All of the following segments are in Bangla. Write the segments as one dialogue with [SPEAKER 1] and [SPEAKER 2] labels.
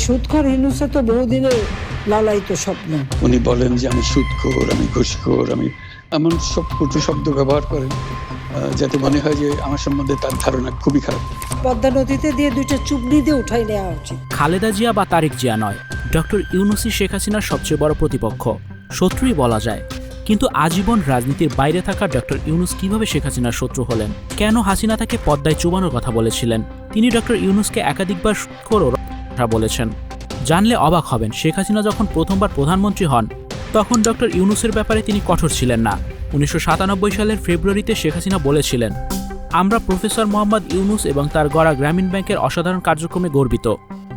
[SPEAKER 1] সুৎখর ইনুসে তো বহুদিনের লালায়িত স্বপ্ন।
[SPEAKER 2] উনি বলেন যে আমি সুদখোর আমি ঘুষখোর আমি এমন সব কটু শব্দ ব্যবহার করেন আহ, যাতে মনে হয় যে আমার সম্বন্ধে তার ধারণা খুবই খারাপ।
[SPEAKER 1] পদ্মা নদীতে দিয়ে দুইটা চুবড়ি দিয়ে উঠাই নেওয়া উচিত।
[SPEAKER 3] খালেদা জিয়া বা তারেক জিয়া নয় ডক্টর ইউনুসি শেখ হাসিনার সবচেয়ে বড় প্রতিপক্ষ। শত্রুই বলা যায়। কিন্তু আজীবন রাজনীতির বাইরে থাকা ডক্টর ইউনুস কীভাবে শেখ হাসিনার শত্রু হলেন? কেন হাসিনা তাকে পদ্মায় চুবানোর কথা বলেছিলেন? তিনি ডক্টর ইউনুসকে একাধিকবার করো কথা বলেছেন। জানলে অবাক হবেন, শেখ হাসিনা যখন প্রথমবার প্রধানমন্ত্রী হন, তখন ডক্টর ইউনুসের ব্যাপারে তিনি কঠোর ছিলেন না। উনিশশো সাতানব্বই সালের ফেব্রুয়ারিতে শেখ হাসিনা বলেছিলেন, আমরা প্রফেসর মোহাম্মদ ইউনুস এবং তার গড়া গ্রামীণ ব্যাংকের অসাধারণ কার্যক্রমে গর্বিত।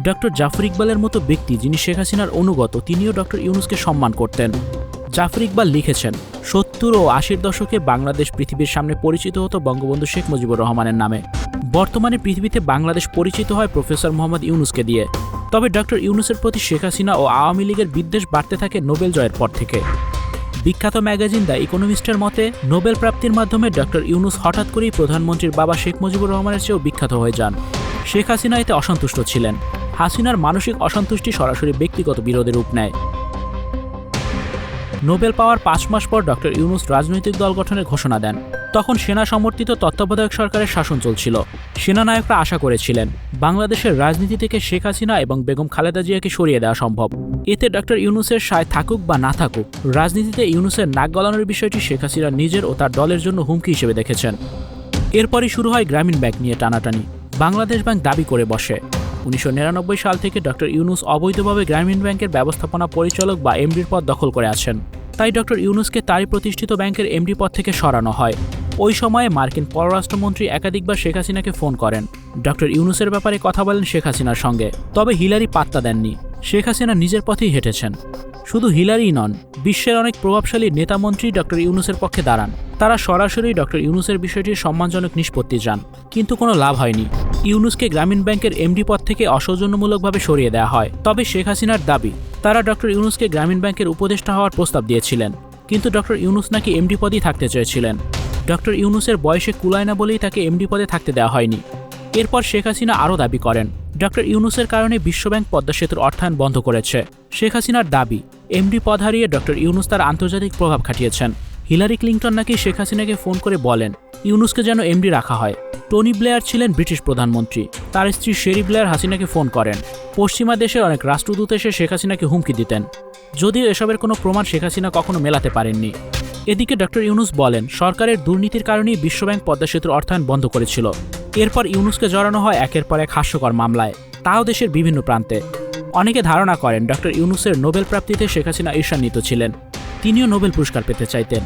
[SPEAKER 3] ডক্টর জাফর ইকবালের মতো ব্যক্তি যিনি শেখ হাসিনার অনুগত, তিনিও ডক্টর ইউনুসকে সম্মান করতেন। জাফর ইকবাল লিখেছেন, সত্তর ও আশির দশকে বাংলাদেশ পৃথিবীর সামনে পরিচিত হতো বঙ্গবন্ধু শেখ মুজিবুর রহমানের নামে। বর্তমানে পৃথিবীতে বাংলাদেশ পরিচিত হয় প্রফেসর মোহাম্মদ ইউনুসকে দিয়ে। তবে ডক্টর ইউনুসের প্রতি শেখ হাসিনা ও আওয়ামী লীগের বিদ্বেষ বাড়তে থাকে নোবেল জয়ের পর থেকে। বিখ্যাত ম্যাগাজিন দ্য ইকোনমিস্টের মতে, নোবেল প্রাপ্তির মাধ্যমে ডক্টর ইউনুস হঠাৎ করেই প্রধানমন্ত্রীর বাবা শেখ মুজিবুর রহমানের চেয়েও বিখ্যাত হয়ে যান। শেখ হাসিনা এতে অসন্তুষ্ট ছিলেন। হাসিনার মানসিক অসন্তুষ্টি সরাসরি ব্যক্তিগত বিরোধের রূপ নেয়। নোবেল পাওয়ার পাঁচ মাস পর ডক্টর ইউনুস রাজনৈতিক দল গঠনের ঘোষণা দেন। তখন সেনা সমর্থিত তত্ত্বাবধায়ক সরকারের শাসন চলছিল। সেনানায়করা আশা করেছিলেন, বাংলাদেশের রাজনীতি থেকে শেখ হাসিনা এবং বেগম খালেদা জিয়াকে সরিয়ে দেওয়া সম্ভব। এতে ডক্টর ইউনুসের সায় থাকুক বা না থাকুক, রাজনীতিতে ইউনুসের নাক গলানোর বিষয়টি শেখ হাসিনা নিজের ও তার দলের জন্য হুমকি হিসেবে দেখেছেন। এরপরই শুরু হয় গ্রামীণ ব্যাংক নিয়ে টানাটানি। বাংলাদেশ ব্যাংক দাবি করে বসে। উনিশশো নিরানব্বই সাল থেকে ডক্টর ইউনুস অবৈধভাবে গ্রামীণ ব্যাংকের ব্যবস্থাপনা পরিচালক বা এমডির পদ দখল করে আছেন। তাই ডক্টর ইউনুসকে তারই প্রতিষ্ঠিত ব্যাংকের এমডি পদ থেকে সরানো হয়। ওই সময়ে মার্কিন পররাষ্ট্রমন্ত্রী একাধিকবার শেখ হাসিনাকে ফোন করেন। ডক্টর ইউনুসের ব্যাপারে কথা বলেন শেখ হাসিনার সঙ্গে। তবে হিলারি পাত্তা দেননি। শেখ হাসিনা নিজের পথেই হেঁটেছেন। শুধু হিলারিই নন, বিশ্বের অনেক প্রভাবশালী নেতামন্ত্রী ডক্টর ইউনুসের পক্ষে দাঁড়ান। তারা সরাসরি ডক্টর ইউনুসের বিষয়টির সম্মানজনক নিষ্পত্তি যান কিন্তু কোনো লাভ হয়নি। ইউনুসকে গ্রামীণ ব্যাংকের এমডি পদ থেকে অসৌজন্যমূলকভাবে সরিয়ে দেওয়া হয়। তবে শেখ হাসিনার দাবি, তারা ডক্টর ইউনুসকে গ্রামীণ ব্যাংকের উপদেষ্টা হওয়ার প্রস্তাব দিয়েছিলেন। কিন্তু ডক্টর ইউনুস নাকি এমডি পদই থাকতে চেয়েছিলেন। ডক্টর ইউনুসের বয়সে কুলায় না বলেই তাকে এমডি পদে থাকতে দেওয়া হয়নি। এরপর শেখ হাসিনা আরও দাবি করেন, ডক্টর ইউনুসের কারণে বিশ্বব্যাংক পদ্মা সেতুর অর্থায়ন বন্ধ করেছে। শেখ হাসিনার দাবি, এমডি পদ হারিয়ে ডক্টর ইউনুস তার আন্তর্জাতিক প্রভাব খাটিয়েছেন। হিলারি ক্লিন্টন নাকি শেখ হাসিনাকে ফোন করে বলেন, ইউনুসকে যেন এমডি রাখা হয়। টনি ব্লেয়ার ছিলেন ব্রিটিশ প্রধানমন্ত্রী, তার স্ত্রী শেরি ব্লেয়ার হাসিনাকে ফোন করেন। পশ্চিমা দেশের অনেক রাষ্ট্রদূত এসে শেখ হাসিনাকে হুমকি দিতেন। যদিও এসবের কোনো প্রমাণ শেখ হাসিনা কখনো মেলাতে পারেননি। এদিকে ডক্টর ইউনুস বলেন, সরকারের দুর্নীতির কারণেই বিশ্বব্যাংক পদ্মা সেতুর অর্থায়ন বন্ধ করেছিল। এরপর ইউনুসকে জড়ানো হয় একের পর এক হাস্যকর মামলায়। তাও দেশের বিভিন্ন প্রান্তে। অনেকে ধারণা করেন, ডক্টর ইউনুসের নোবেল প্রাপ্তিতে শেখ হাসিনা ঈর্ষান্বিত ছিলেন। তিনিও নোবেল পুরস্কার পেতে চাইতেন।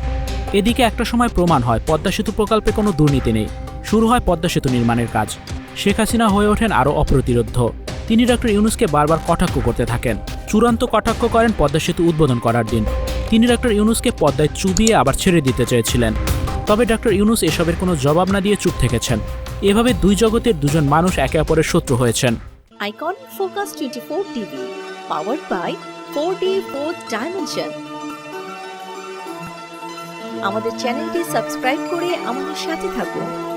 [SPEAKER 3] এদিকে একটা সময় প্রমাণ হয়, পদ্মা সেতু প্রকল্পে কোনো দুর্নীতি নেই। শুরু হয় পদ্মা সেতু নির্মাণের কাজ। শেখ হাসিনা হয়ে ওঠেন আরও অপ্রতিরোধ্য তিনি ডক্টর ইউনুসকে বারবার কটাক্ষ করতে থাকেন। চূড়ান্ত কটাক্ষ করেন পদ্মা সেতু উদ্বোধন করার দিন। তিনি ডক্টর ইউনুসকে পদ্মায় চুবিয়ে আবার ছেড়ে দিতে চেয়েছিলেন। তবে ডক্টর ইউনুস এসবের কোনো জবাব না দিয়ে চুপ থেকেছেন। এভাবে দুই জগতের দুজন মানুষ একে অপরের শত্রু হয়েছেন।
[SPEAKER 4] Icon Focus 24 TV, powered by 4D 4th Dimension. আমাদের চ্যানেলটি সাবস্ক্রাইব করে আমাদের সাথে থাকুন।